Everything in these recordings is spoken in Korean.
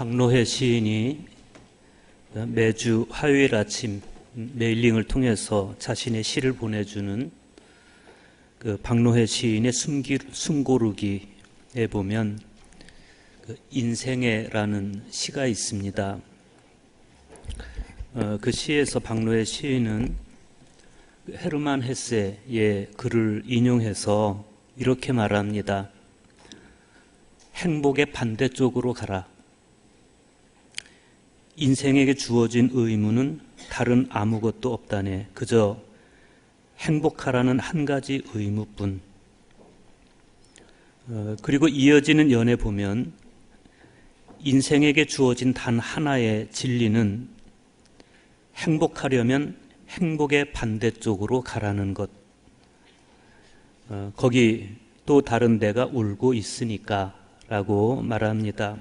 박노해 시인이 매주 화요일 아침 메일링을 통해서 자신의 시를 보내주는 그 박노해 시인의 숨기, 숨고르기에 보면 그 인생애라는 시가 있습니다. 어, 그 시에서 박노해 시인은 그 헤르만 헤세의 글을 인용해서 이렇게 말합니다. 행복의 반대쪽으로 가라. 인생에게 주어진 의무는 다른 아무것도 없다네. 그저 행복하라는 한 가지 의무뿐. 어, 그리고 이어지는 연애 보면 인생에게 주어진 단 하나의 진리는 행복하려면 행복의 반대쪽으로 가라는 것. 어, 거기 또 다른 데가 울고 있으니까 라고 말합니다.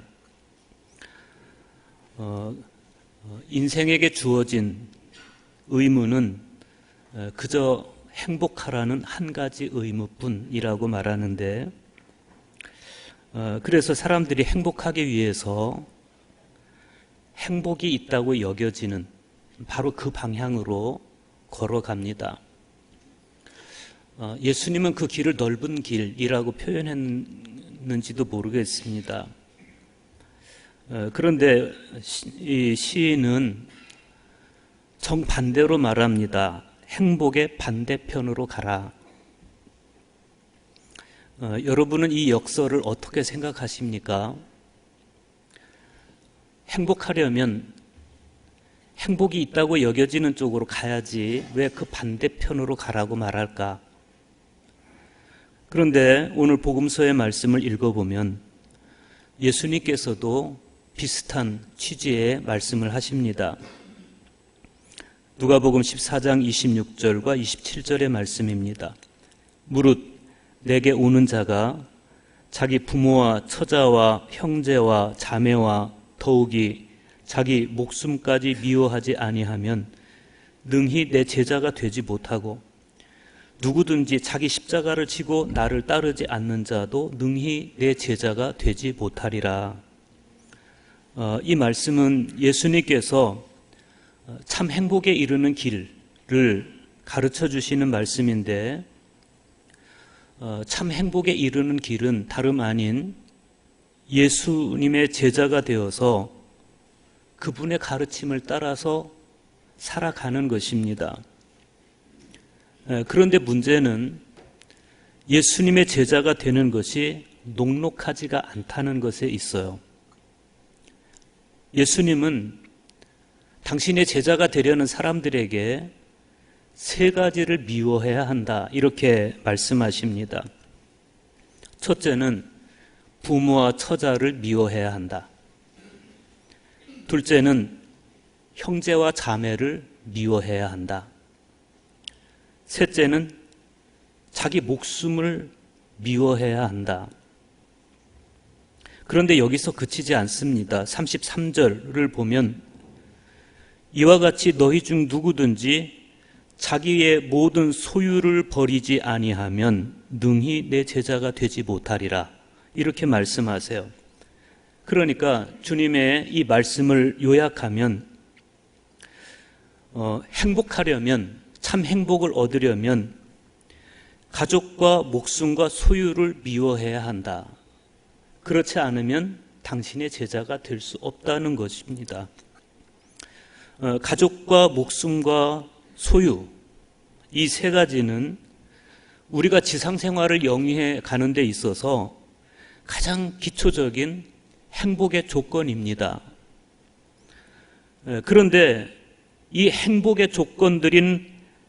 어, 어, 인생에게 주어진 의무는 어, 그저 행복하라는 한 가지 의무뿐이라고 말하는데, 어, 그래서 사람들이 행복하기 위해서 행복이 있다고 여겨지는 바로 그 방향으로 걸어갑니다. 어, 예수님은 그 길을 넓은 길이라고 표현했는지도 모르겠습니다. 어, 그런데 이 시인은 정반대로 말합니다. 행복의 반대편으로 가라. 어, 여러분은 이 역설을 어떻게 생각하십니까? 행복하려면 행복이 있다고 여겨지는 쪽으로 가야지 왜 그 반대편으로 가라고 말할까? 그런데 오늘 복음서의 말씀을 읽어보면 예수님께서도 비슷한 취지의 말씀을 하십니다. 누가복음 14장 26절과 27절의 말씀입니다. 무릇 내게 오는 자가 자기 부모와 처자와 형제와 자매와 더욱이 자기 목숨까지 미워하지 아니하면 능히 내 제자가 되지 못하고 누구든지 자기 십자가를 지고 나를 따르지 않는 자도 능히 내 제자가 되지 못하리라. 어, 이 말씀은 예수님께서 참 행복에 이르는 길을 가르쳐 주시는 말씀인데 어, 참 행복에 이르는 길은 다름 아닌 예수님의 제자가 되어서 그분의 가르침을 따라서 살아가는 것입니다. 그런데 문제는 예수님의 제자가 되는 것이 녹록하지가 않다는 것에 있어요. 예수님은 당신의 제자가 되려는 사람들에게 세 가지를 미워해야 한다. 이렇게 말씀하십니다. 첫째는 부모와 처자를 미워해야 한다. 둘째는 형제와 자매를 미워해야 한다. 셋째는 자기 목숨을 미워해야 한다. 그런데 여기서 그치지 않습니다. 33절을 보면 이와 같이 너희 중 누구든지 자기의 모든 소유를 버리지 아니하면 능히 내 제자가 되지 못하리라. 이렇게 말씀하세요. 그러니까 주님의 이 말씀을 요약하면 어, 행복하려면 참 행복을 얻으려면 가족과 목숨과 소유를 미워해야 한다. 그렇지 않으면 당신의 제자가 될 수 없다는 것입니다. 어, 가족과 목숨과 소유 이 세 가지는 우리가 지상 생활을 영위해 가는 데 있어서 가장 기초적인 행복의 조건입니다. 예, 그런데 이 행복의 조건들인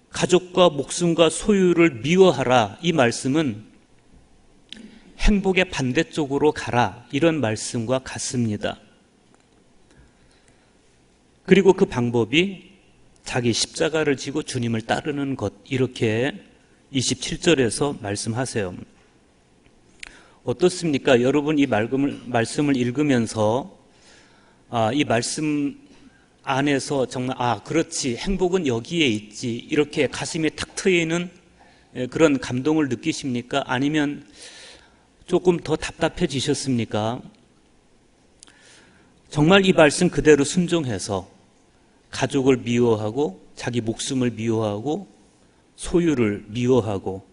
가족과 목숨과 소유를 미워하라 이 말씀은 행복의 반대쪽으로 가라 이런 말씀과 같습니다. 그리고 그 방법이 자기 십자가를 지고 주님을 따르는 것 이렇게 27절에서 말씀하세요. 어떻습니까? 여러분 이 말씀을, 말씀을 읽으면서 아, 이 말씀 안에서 정말 아 그렇지 행복은 여기에 있지 이렇게 가슴에 탁 트이는 예, 그런 감동을 느끼십니까? 아니면 조금 더 답답해지셨습니까? 정말 이 말씀 그대로 순종해서 가족을 미워하고 자기 목숨을 미워하고 소유를 미워하고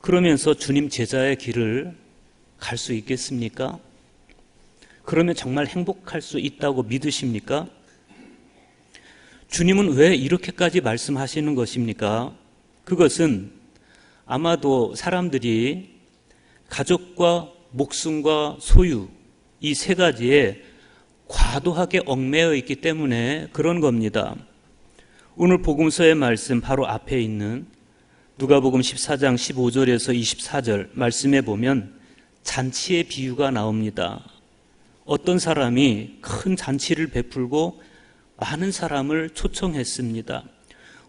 그러면서 주님 제자의 길을 갈 수 있겠습니까? 그러면 정말 행복할 수 있다고 믿으십니까? 주님은 왜 이렇게까지 말씀하시는 것입니까? 그것은 아마도 사람들이 가족과 목숨과 소유 이 세 가지에 과도하게 얽매여 있기 때문에 그런 겁니다. 오늘 복음서의 말씀 바로 앞에 있는 누가복음 14장 15절에서 24절 말씀에 보면 잔치의 비유가 나옵니다. 어떤 사람이 큰 잔치를 베풀고 많은 사람을 초청했습니다.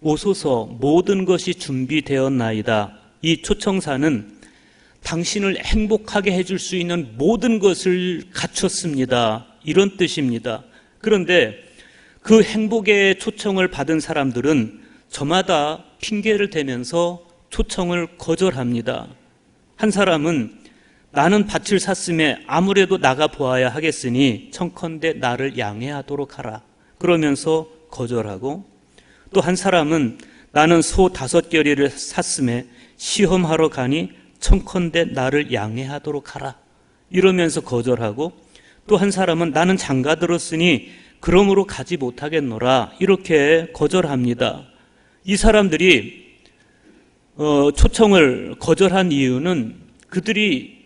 오소서 모든 것이 준비되었나이다. 이 초청사는 당신을 행복하게 해줄 수 있는 모든 것을 갖췄습니다. 이런 뜻입니다. 그런데 그 행복의 초청을 받은 사람들은 저마다 핑계를 대면서 초청을 거절합니다. 한 사람은 나는 밭을 샀음에 아무래도 나가 보아야 하겠으니 청컨대 나를 양해하도록 하라. 그러면서 거절하고 또 한 사람은 나는 소 다섯 결의를 샀음에 시험하러 가니 청컨대 나를 양해하도록 하라. 이러면서 거절하고 또 한 사람은 나는 장가 들었으니 그러므로 가지 못하겠노라. 이렇게 거절합니다. 이 사람들이 어, 초청을 거절한 이유는 그들이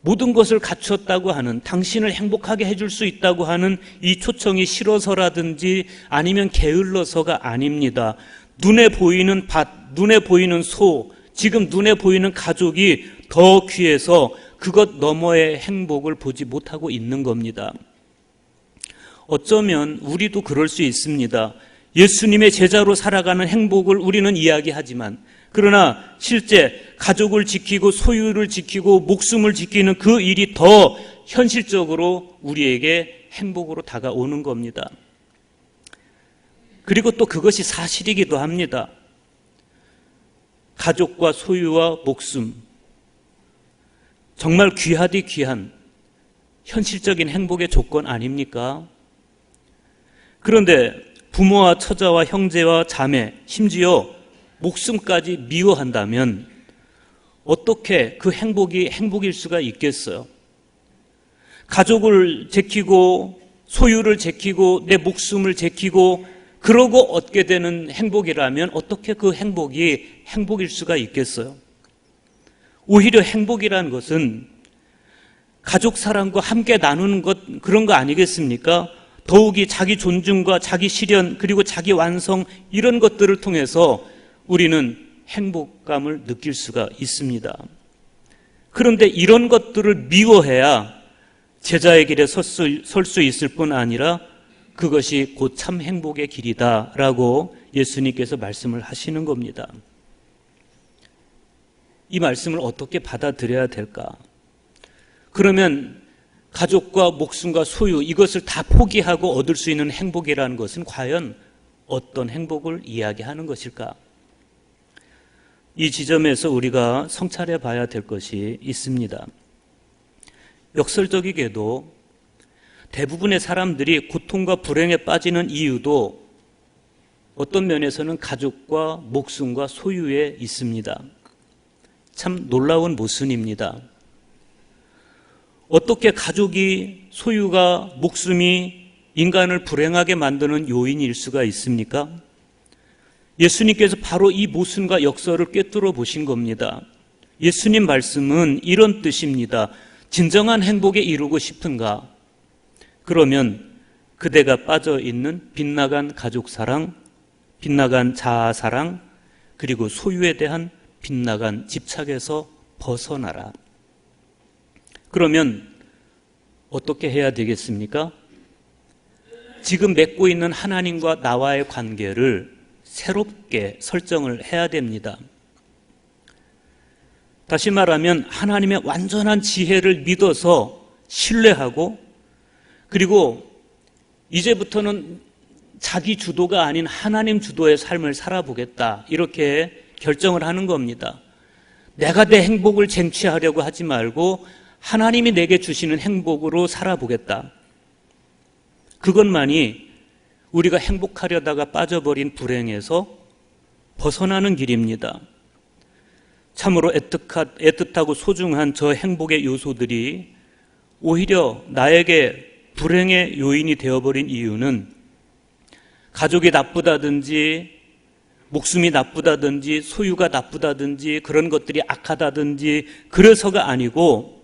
모든 것을 갖췄다고 하는 당신을 행복하게 해줄 수 있다고 하는 이 초청이 싫어서라든지 아니면 게을러서가 아닙니다. 눈에 보이는 밭, 눈에 보이는 소, 지금 눈에 보이는 가족이 더 귀해서 그것 너머의 행복을 보지 못하고 있는 겁니다. 어쩌면 우리도 그럴 수 있습니다. 예수님의 제자로 살아가는 행복을 우리는 이야기하지만 그러나 실제 가족을 지키고 소유를 지키고 목숨을 지키는 그 일이 더 현실적으로 우리에게 행복으로 다가오는 겁니다. 그리고 또 그것이 사실이기도 합니다. 가족과 소유와 목숨. 정말 귀하디 귀한 현실적인 행복의 조건 아닙니까? 그런데 부모와 처자와 형제와 자매, 심지어 목숨까지 미워한다면 어떻게 그 행복이 행복일 수가 있겠어요? 가족을 지키고 소유를 지키고 내 목숨을 지키고 그러고 얻게 되는 행복이라면 어떻게 그 행복이 행복일 수가 있겠어요? 오히려 행복이라는 것은 가족 사랑과 함께 나누는 것 그런 거 아니겠습니까? 더욱이 자기 존중과 자기 실현 그리고 자기 완성 이런 것들을 통해서 우리는 행복감을 느낄 수가 있습니다. 그런데 이런 것들을 미워해야 제자의 길에 설수 있을 뿐 아니라 그것이 곧 참 행복의 길이다라고 예수님께서 말씀을 하시는 겁니다. 이 말씀을 어떻게 받아들여야 될까? 그러면 가족과 목숨과 소유 이것을 다 포기하고 얻을 수 있는 행복이라는 것은 과연 어떤 행복을 이야기하는 것일까? 이 지점에서 우리가 성찰해 봐야 될 것이 있습니다. 역설적이게도 대부분의 사람들이 고통과 불행에 빠지는 이유도 어떤 면에서는 가족과 목숨과 소유에 있습니다. 참 놀라운 모순입니다. 어떻게 가족이 소유가 목숨이 인간을 불행하게 만드는 요인일 수가 있습니까? 예수님께서 바로 이 모순과 역설을 꿰뚫어 보신 겁니다. 예수님 말씀은 이런 뜻입니다. 진정한 행복에 이루고 싶은가? 그러면 그대가 빠져 있는 빗나간 가족 사랑, 빗나간 자아 사랑, 그리고 소유에 대한 빗나간 집착에서 벗어나라. 그러면 어떻게 해야 되겠습니까? 지금 맺고 있는 하나님과 나와의 관계를 새롭게 설정을 해야 됩니다. 다시 말하면 하나님의 완전한 지혜를 믿어서 신뢰하고 그리고 이제부터는 자기 주도가 아닌 하나님 주도의 삶을 살아보겠다. 이렇게 결정을 하는 겁니다. 내가 내 행복을 쟁취하려고 하지 말고 하나님이 내게 주시는 행복으로 살아보겠다. 그것만이 우리가 행복하려다가 빠져버린 불행에서 벗어나는 길입니다. 참으로 애틋하, 애틋하고 소중한 저 행복의 요소들이 오히려 나에게 불행의 요인이 되어버린 이유는 가족이 나쁘다든지 목숨이 나쁘다든지 소유가 나쁘다든지 그런 것들이 악하다든지 그래서가 아니고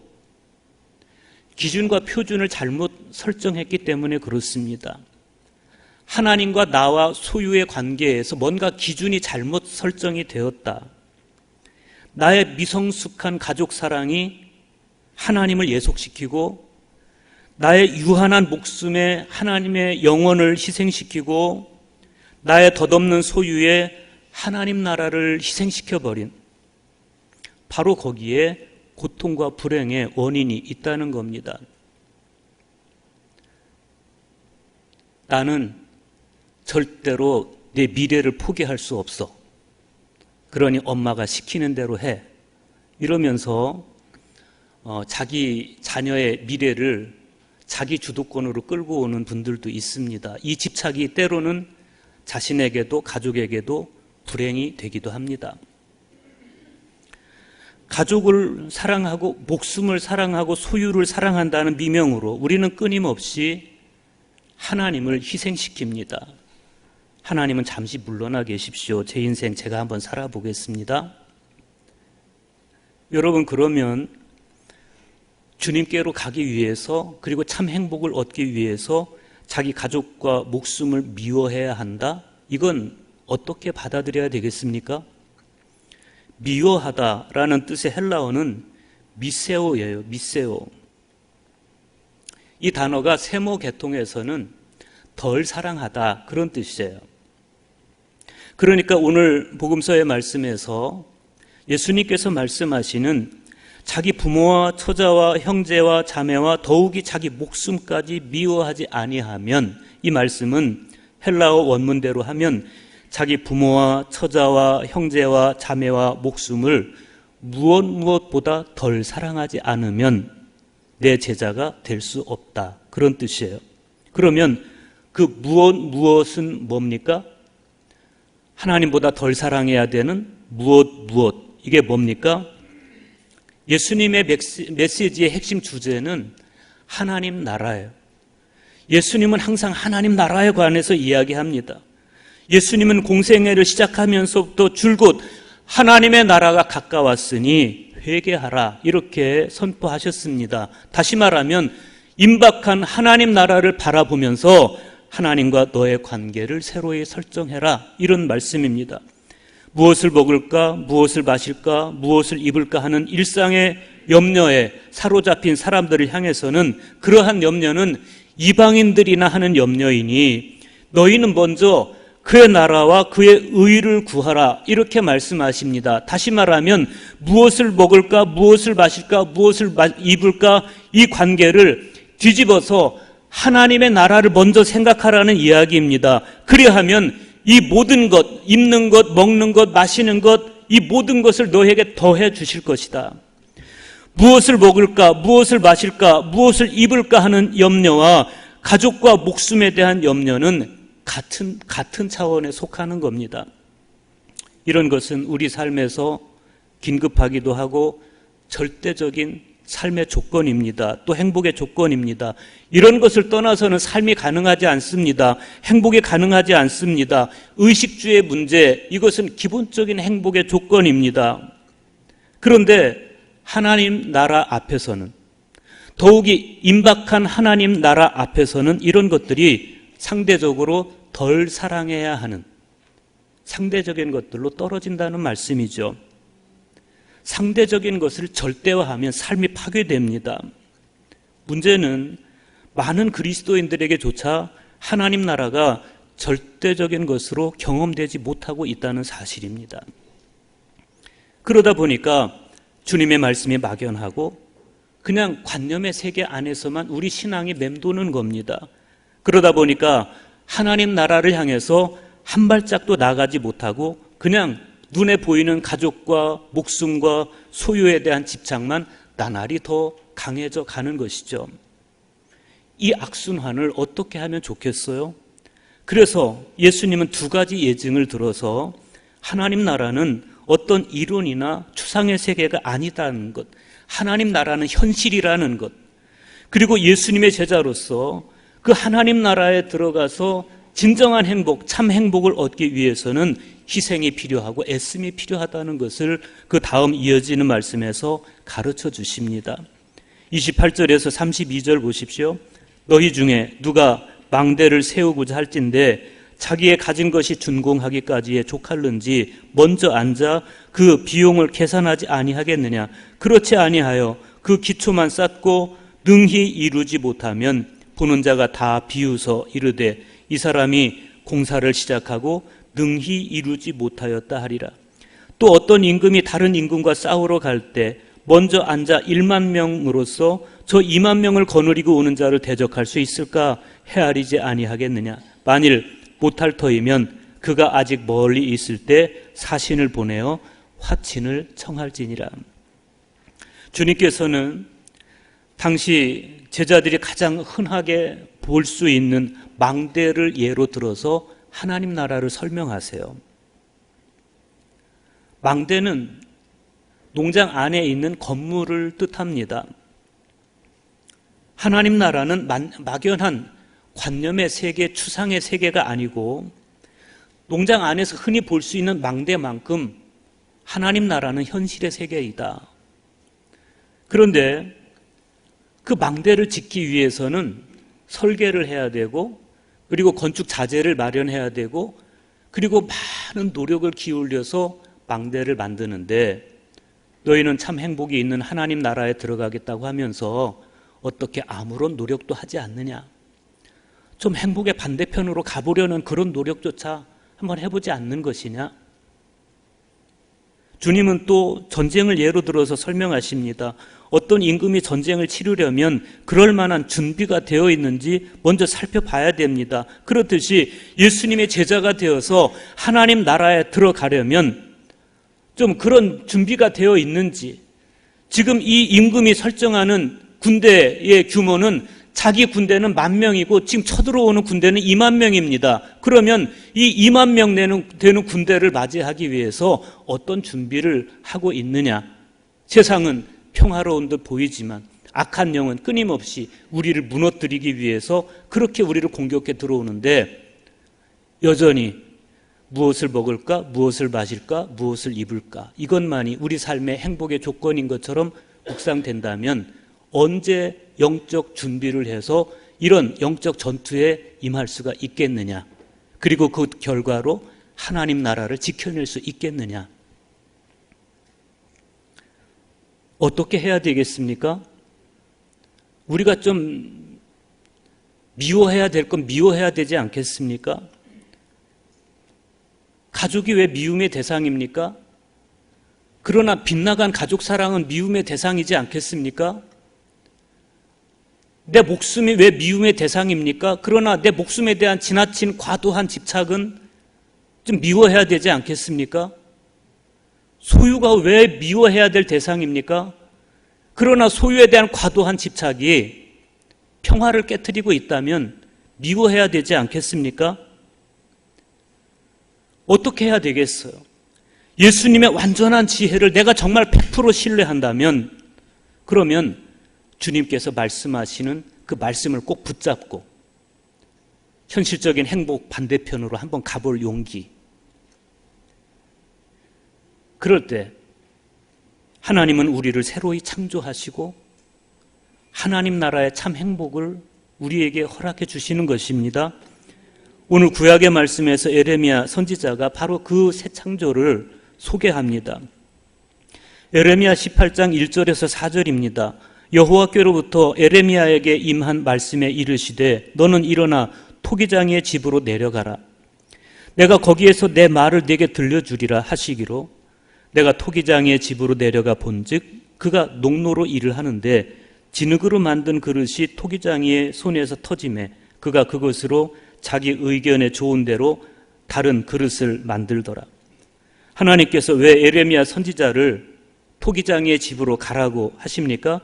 기준과 표준을 잘못 설정했기 때문에 그렇습니다. 하나님과 나와 소유의 관계에서 뭔가 기준이 잘못 설정이 되었다. 나의 미성숙한 가족 사랑이 하나님을 예속시키고 나의 유한한 목숨에 하나님의 영혼을 희생시키고 나의 덧없는 소유에 하나님 나라를 희생시켜 버린 바로 거기에 고통과 불행의 원인이 있다는 겁니다. 나는 절대로 내 미래를 포기할 수 없어. 그러니 엄마가 시키는 대로 해. 이러면서 어, 자기 자녀의 미래를 자기 주도권으로 끌고 오는 분들도 있습니다. 이 집착이 때로는 자신에게도 가족에게도 불행이 되기도 합니다. 가족을 사랑하고 목숨을 사랑하고 소유를 사랑한다는 미명으로 우리는 끊임없이 하나님을 희생시킵니다. 하나님은 잠시 물러나 계십시오. 제 인생 제가 한번 살아보겠습니다. 여러분, 그러면 주님께로 가기 위해서 그리고 참 행복을 얻기 위해서 자기 가족과 목숨을 미워해야 한다? 이건 어떻게 받아들여야 되겠습니까? 미워하다라는 뜻의 헬라어는 미세오예요. 미세오. 이 단어가 세모 계통에서는 덜 사랑하다 그런 뜻이에요. 그러니까 오늘 복음서의 말씀에서 예수님께서 말씀하시는 자기 부모와 처자와 형제와 자매와 더욱이 자기 목숨까지 미워하지 아니하면 이 말씀은 헬라어 원문대로 하면 자기 부모와 처자와 형제와 자매와 목숨을 무엇 무엇보다 덜 사랑하지 않으면 내 제자가 될 수 없다. 그런 뜻이에요. 그러면 그 무엇 무엇은 뭡니까? 하나님보다 덜 사랑해야 되는 무엇 무엇 이게 뭡니까? 예수님의 메시지의 핵심 주제는 하나님 나라예요. 예수님은 항상 하나님 나라에 관해서 이야기합니다. 예수님은 공생애를 시작하면서부터 줄곧 하나님의 나라가 가까웠으니 회개하라 이렇게 선포하셨습니다. 다시 말하면 임박한 하나님 나라를 바라보면서 하나님과 너의 관계를 새로이 설정해라 이런 말씀입니다. 무엇을 먹을까, 무엇을 마실까, 무엇을 입을까 하는 일상의 염려에 사로잡힌 사람들을 향해서는 그러한 염려는 이방인들이나 하는 염려이니 너희는 먼저 그의 나라와 그의 의를 구하라 이렇게 말씀하십니다. 다시 말하면 무엇을 먹을까, 무엇을 마실까, 무엇을 입을까 이 관계를 뒤집어서 하나님의 나라를 먼저 생각하라는 이야기입니다. 그리하면 이 모든 것, 입는 것, 먹는 것, 마시는 것, 이 모든 것을 너에게 더해 주실 것이다. 무엇을 먹을까, 무엇을 마실까, 무엇을 입을까 하는 염려와 가족과 목숨에 대한 염려는 같은, 같은 차원에 속하는 겁니다. 이런 것은 우리 삶에서 긴급하기도 하고 절대적인 삶의 조건입니다. 또 행복의 조건입니다. 이런 것을 떠나서는 삶이 가능하지 않습니다. 행복이 가능하지 않습니다. 의식주의 문제, 이것은 기본적인 행복의 조건입니다. 그런데 하나님 나라 앞에서는 더욱이 임박한 하나님 나라 앞에서는 이런 것들이 상대적으로 덜 사랑해야 하는 상대적인 것들로 떨어진다는 말씀이죠. 상대적인 것을 절대화하면 삶이 파괴됩니다. 문제는 많은 그리스도인들에게조차 하나님 나라가 절대적인 것으로 경험되지 못하고 있다는 사실입니다. 그러다 보니까 주님의 말씀이 막연하고 그냥 관념의 세계 안에서만 우리 신앙이 맴도는 겁니다. 그러다 보니까 하나님 나라를 향해서 한 발짝도 나가지 못하고 그냥 눈에 보이는 가족과 목숨과 소유에 대한 집착만 나날이 더 강해져 가는 것이죠. 이 악순환을 어떻게 하면 좋겠어요? 그래서 예수님은 두 가지 예증을 들어서 하나님 나라는 어떤 이론이나 추상의 세계가 아니다는 것, 하나님 나라는 현실이라는 것, 그리고 예수님의 제자로서 그 하나님 나라에 들어가서 진정한 행복, 참 행복을 얻기 위해서는 희생이 필요하고 애씀이 필요하다는 것을 그 다음 이어지는 말씀에서 가르쳐 주십니다. 28절에서 32절 보십시오. 너희 중에 누가 망대를 세우고자 할진데 자기의 가진 것이 준공하기까지에 족할는지 먼저 앉아 그 비용을 계산하지 아니하겠느냐 그렇지 아니하여 그 기초만 쌓고 능히 이루지 못하면 보는 자가 다 비웃어 이르되 이 사람이 공사를 시작하고 능히 이루지 못하였다 하리라 또 어떤 임금이 다른 임금과 싸우러 갈 때 먼저 앉아 1만 명으로서 저 2만 명을 거느리고 오는 자를 대적할 수 있을까 헤아리지 아니하겠느냐 만일 못할 터이면 그가 아직 멀리 있을 때 사신을 보내어 화친을 청할지니라. 주님께서는 당시 제자들이 가장 흔하게 볼 수 있는 망대를 예로 들어서 하나님 나라를 설명하세요. 망대는 농장 안에 있는 건물을 뜻합니다. 하나님 나라는 막연한 관념의 세계, 추상의 세계가 아니고 농장 안에서 흔히 볼 수 있는 망대만큼 하나님 나라는 현실의 세계이다. 그런데 그 망대를 짓기 위해서는 설계를 해야 되고 그리고 건축 자재를 마련해야 되고 그리고 많은 노력을 기울여서 망대를 만드는데 너희는 참 행복이 있는 하나님 나라에 들어가겠다고 하면서 어떻게 아무런 노력도 하지 않느냐? 좀 행복의 반대편으로 가보려는 그런 노력조차 한번 해보지 않는 것이냐? 주님은 또 전쟁을 예로 들어서 설명하십니다. 어떤 임금이 전쟁을 치르려면 그럴 만한 준비가 되어 있는지 먼저 살펴봐야 됩니다. 그렇듯이 예수님의 제자가 되어서 하나님 나라에 들어가려면 좀 그런 준비가 되어 있는지 지금 이 임금이 설정하는 군대의 규모는 자기 군대는 만 명이고 지금 쳐들어오는 군대는 2만 명입니다. 그러면 이 2만 명 되는 군대를 맞이하기 위해서 어떤 준비를 하고 있느냐? 세상은 평화로운 듯 보이지만 악한 영은 끊임없이 우리를 무너뜨리기 위해서 그렇게 우리를 공격해 들어오는데 여전히 무엇을 먹을까, 무엇을 마실까, 무엇을 입을까 이것만이 우리 삶의 행복의 조건인 것처럼 묵상된다면 언제 영적 준비를 해서 이런 영적 전투에 임할 수가 있겠느냐? 그리고 그 결과로 하나님 나라를 지켜낼 수 있겠느냐? 어떻게 해야 되겠습니까? 우리가 좀 미워해야 될 건 미워해야 되지 않겠습니까? 가족이 왜 미움의 대상입니까? 그러나 빗나간 가족 사랑은 미움의 대상이지 않겠습니까? 내 목숨이 왜 미움의 대상입니까? 그러나 내 목숨에 대한 지나친 과도한 집착은 좀 미워해야 되지 않겠습니까? 소유가 왜 미워해야 될 대상입니까? 그러나 소유에 대한 과도한 집착이 평화를 깨뜨리고 있다면 미워해야 되지 않겠습니까? 어떻게 해야 되겠어요? 예수님의 완전한 지혜를 내가 정말 100% 신뢰한다면 그러면 주님께서 말씀하시는 그 말씀을 꼭 붙잡고 현실적인 행복 반대편으로 한번 가볼 용기. 그럴 때 하나님은 우리를 새로이 창조하시고 하나님 나라의 참 행복을 우리에게 허락해 주시는 것입니다. 오늘 구약의 말씀에서 에레미야 선지자가 바로 그 새 창조를 소개합니다. 에레미야 18장 1절에서 4절입니다. 여호와께로부터 에레미야에게 임한 말씀에 이르시되 너는 일어나 토기장의 집으로 내려가라. 내가 거기에서 내 말을 네게 들려주리라 하시기로 내가 토기장의 집으로 내려가 본즉 그가 농로로 일을 하는데 진흙으로 만든 그릇이 토기장의 손에서 터짐에 그가 그것으로 자기 의견에 좋은 대로 다른 그릇을 만들더라. 하나님께서 왜 에레미야 선지자를 토기장의 집으로 가라고 하십니까?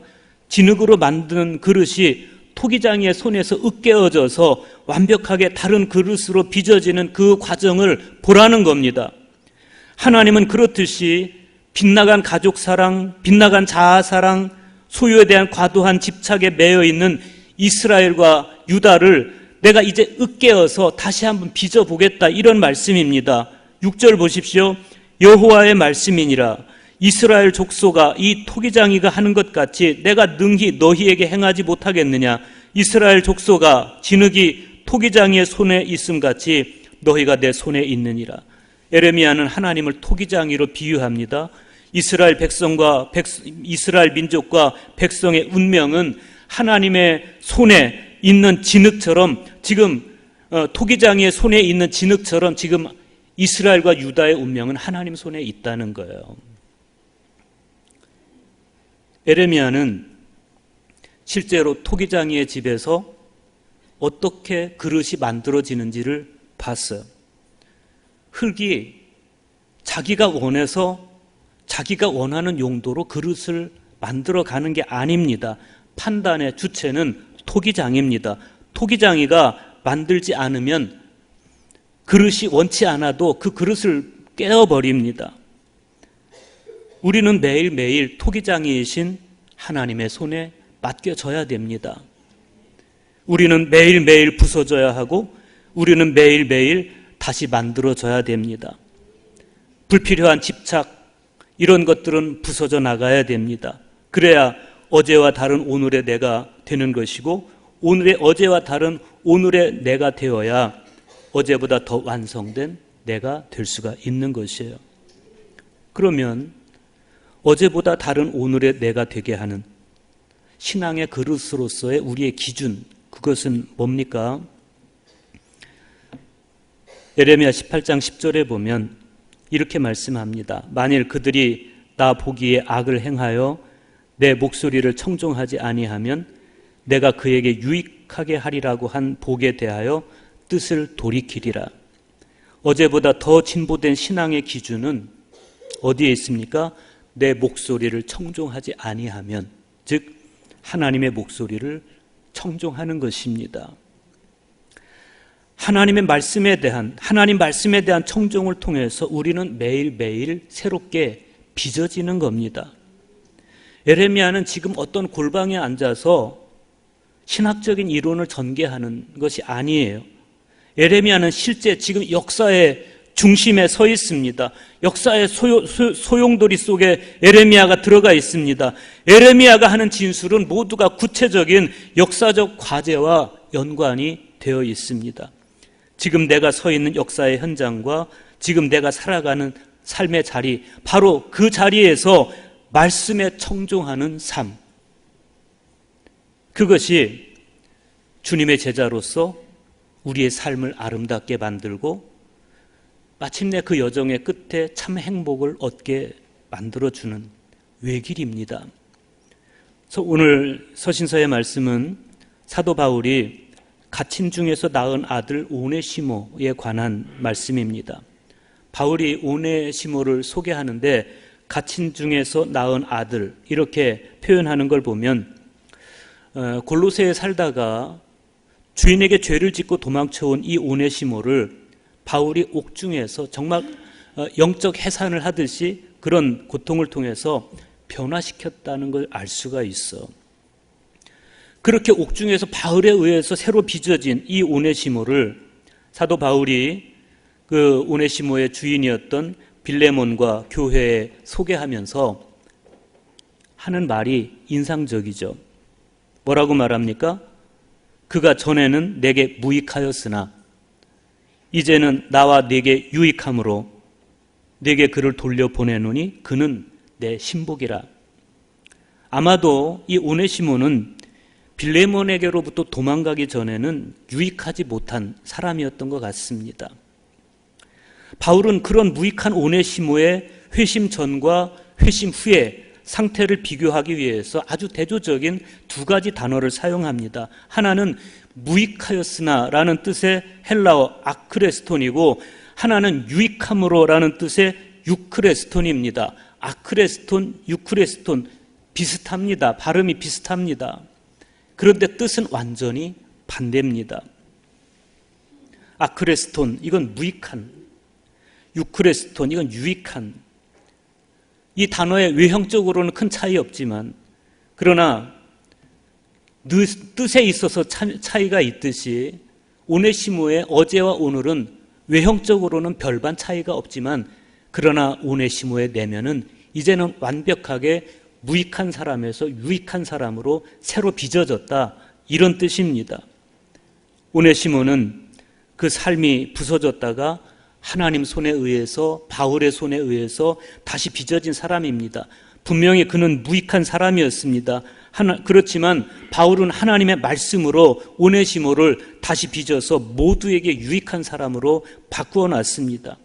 진흙으로 만든 그릇이 토기장이의 손에서 으깨어져서 완벽하게 다른 그릇으로 빚어지는 그 과정을 보라는 겁니다. 하나님은 그렇듯이 빗나간 가족 사랑, 빗나간 자아 사랑, 소유에 대한 과도한 집착에 매여 있는 이스라엘과 유다를 내가 이제 으깨어서 다시 한번 빚어 보겠다 이런 말씀입니다. 6절 보십시오. 여호와의 말씀이니라 이스라엘 족소가 이 토기장이가 하는 것 같이 내가 능히 너희에게 행하지 못하겠느냐 이스라엘 족소가 진흙이 토기장이의 손에 있음 같이 너희가 내 손에 있느니라 에레미야는 하나님을 토기장이로 비유합니다. 이스라엘 백성과 백, 이스라엘 민족과 백성의 운명은 하나님의 손에 있는 진흙처럼 지금 어, 토기장이의 손에 있는 진흙처럼 지금 이스라엘과 유다의 운명은 하나님 손에 있다는 거예요. 에레미야는 실제로 토기장이의 집에서 어떻게 그릇이 만들어지는지를 봤어요. 흙이 자기가 원해서 자기가 원하는 용도로 그릇을 만들어 가는 게 아닙니다. 판단의 주체는 토기장입니다. 토기장이가 만들지 않으면 그릇이 원치 않아도 그 그릇을 깨어버립니다. 우리는 매일매일 토기장이이신 하나님의 손에 맡겨져야 됩니다. 우리는 매일매일 부서져야 하고 우리는 매일매일 다시 만들어져야 됩니다. 불필요한 집착, 이런 것들은 부서져 나가야 됩니다. 그래야 어제와 다른 오늘의 내가 되는 것이고 오늘의 어제와 다른 오늘의 내가 되어야 어제보다 더 완성된 내가 될 수가 있는 것이에요. 그러면 어제보다 다른 오늘의 내가 되게 하는 신앙의 그릇으로서의 우리의 기준 그것은 뭡니까? 예레미야 18장 10절에 보면 이렇게 말씀합니다. 만일 그들이 나 보기에 악을 행하여 내 목소리를 청종하지 아니하면 내가 그에게 유익하게 하리라고 한 복에 대하여 뜻을 돌이키리라. 어제보다 더 진보된 신앙의 기준은 어디에 있습니까? 내 목소리를 청종하지 아니하면 즉 하나님의 목소리를 청종하는 것입니다. 하나님의 말씀에 대한 하나님 말씀에 대한 청종을 통해서 우리는 매일매일 새롭게 빚어지는 겁니다. 에레미야는 지금 어떤 골방에 앉아서 신학적인 이론을 전개하는 것이 아니에요. 에레미야는 실제 지금 역사의 중심에 서 있습니다. 역사의 소요, 소용돌이 속에 에레미야가 들어가 있습니다. 에레미야가 하는 진술은 모두가 구체적인 역사적 과제와 연관이 되어 있습니다. 지금 내가 서 있는 역사의 현장과 지금 내가 살아가는 삶의 자리, 바로 그 자리에서 말씀에 청종하는 삶. 그것이 주님의 제자로서 우리의 삶을 아름답게 만들고 마침내 그 여정의 끝에 참 행복을 얻게 만들어주는 외길입니다. 오늘 서신서의 말씀은 사도 바울이 가친 중에서 낳은 아들 오네시모에 관한 말씀입니다. 바울이 오네시모를 소개하는데 가친 중에서 낳은 아들 이렇게 표현하는 걸 보면 어, 골로새에 살다가 주인에게 죄를 짓고 도망쳐온 이 오네시모를 바울이 옥중에서 정말 어, 영적 해산을 하듯이 그런 고통을 통해서 변화시켰다는 걸 알 수가 있어. 그렇게 옥중에서 바울에 의해서 새로 빚어진 이 오네시모를 사도 바울이 그 오네시모의 주인이었던 빌레몬과 교회에 소개하면서 하는 말이 인상적이죠. 뭐라고 말합니까? 그가 전에는 내게 무익하였으나 이제는 나와 내게 유익함으로 내게 그를 돌려 보내노니 그는 내 신복이라. 아마도 이 오네시모는 빌레몬에게로부터 도망가기 전에는 유익하지 못한 사람이었던 것 같습니다. 바울은 그런 무익한 오네시모의 회심 전과 회심 후에 상태를 비교하기 위해서 아주 대조적인 두 가지 단어를 사용합니다. 하나는 무익하였으나 라는 뜻의 헬라어 아크레스톤이고 하나는 유익함으로 라는 뜻의 유크레스톤입니다. 아크레스톤, 유크레스톤 비슷합니다. 발음이 비슷합니다. 그런데 뜻은 완전히 반대입니다. 아크레스톤, 이건 무익한. 유크레스톤, 이건 유익한. 이 단어의 외형적으로는 큰 차이 없지만, 그러나 뜻에 있어서 차이가 있듯이 오네시모의 어제와 오늘은 외형적으로는 별반 차이가 없지만 그러나 오네시모의 내면은 이제는 완벽하게 무익한 사람에서 유익한 사람으로 새로 빚어졌다 이런 뜻입니다. 오네시모는 그 삶이 부서졌다가 하나님 손에 의해서 바울의 손에 의해서 다시 빚어진 사람입니다. 분명히 그는 무익한 사람이었습니다. 하나, 그렇지만 바울은 하나님의 말씀으로 오네시모를 다시 빚어서 모두에게 유익한 사람으로 바꾸어 놨습니다.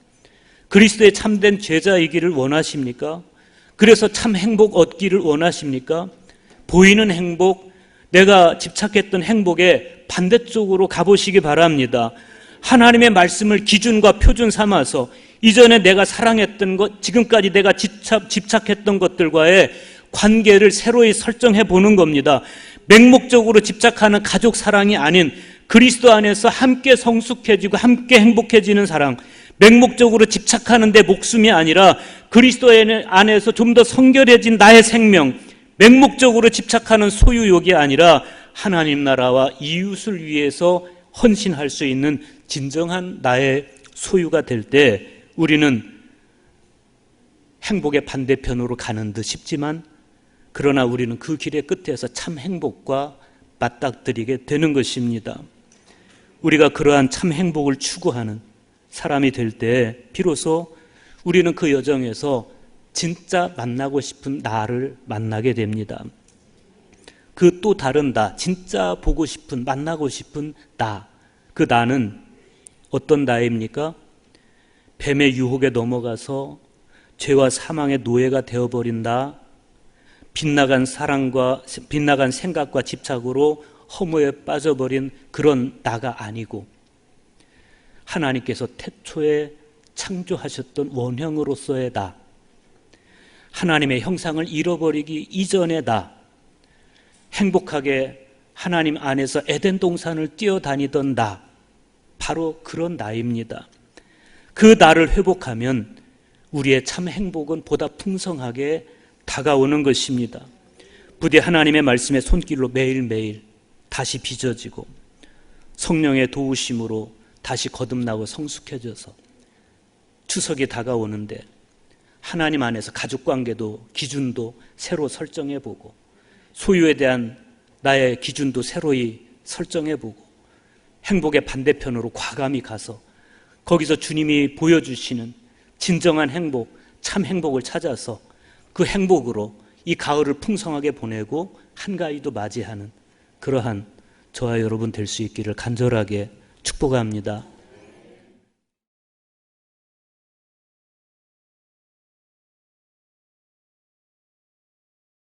그리스도의 참된 제자이기를 원하십니까? 그래서 참 행복 얻기를 원하십니까? 보이는 행복, 내가 집착했던 행복에 반대쪽으로 가보시기 바랍니다. 하나님의 말씀을 기준과 표준 삼아서 이전에 내가 사랑했던 것, 지금까지 내가 집착, 집착했던 것들과의 관계를 새로이 설정해 보는 겁니다. 맹목적으로 집착하는 가족 사랑이 아닌 그리스도 안에서 함께 성숙해지고 함께 행복해지는 사랑, 맹목적으로 집착하는 데 목숨이 아니라 그리스도 안에서 좀 더 성결해진 나의 생명, 맹목적으로 집착하는 소유욕이 아니라 하나님 나라와 이웃을 위해서 헌신할 수 있는 진정한 나의 소유가 될 때 우리는 행복의 반대편으로 가는 듯 싶지만 그러나 우리는 그 길의 끝에서 참 행복과 맞닥뜨리게 되는 것입니다. 우리가 그러한 참 행복을 추구하는 사람이 될 때 비로소 우리는 그 여정에서 진짜 만나고 싶은 나를 만나게 됩니다. 그 또 다른 나, 진짜 보고 싶은, 만나고 싶은 나. 그 나는 어떤 나입니까? 뱀의 유혹에 넘어가서 죄와 사망의 노예가 되어버린 나, 빗나간 사랑과 빗나간 생각과 집착으로 허무에 빠져버린 그런 나가 아니고 하나님께서 태초에 창조하셨던 원형으로서의 나 하나님의 형상을 잃어버리기 이전의 나 행복하게 하나님 안에서 에덴 동산을 뛰어다니던 나 바로 그런 나입니다. 그 나를 회복하면 우리의 참 행복은 보다 풍성하게 다가오는 것입니다. 부디 하나님의 말씀의 손길로 매일매일 다시 빚어지고 성령의 도우심으로 다시 거듭나고 성숙해져서 추석이 다가오는데 하나님 안에서 가족 관계도 기준도 새로 설정해 보고 소유에 대한 나의 기준도 새로이 설정해 보고 행복의 반대편으로 과감히 가서 거기서 주님이 보여주시는 진정한 행복, 참 행복을 찾아서 그 행복으로 이 가을을 풍성하게 보내고 한가위도 맞이하는 그러한 저와 여러분 될 수 있기를 간절하게 축복합니다.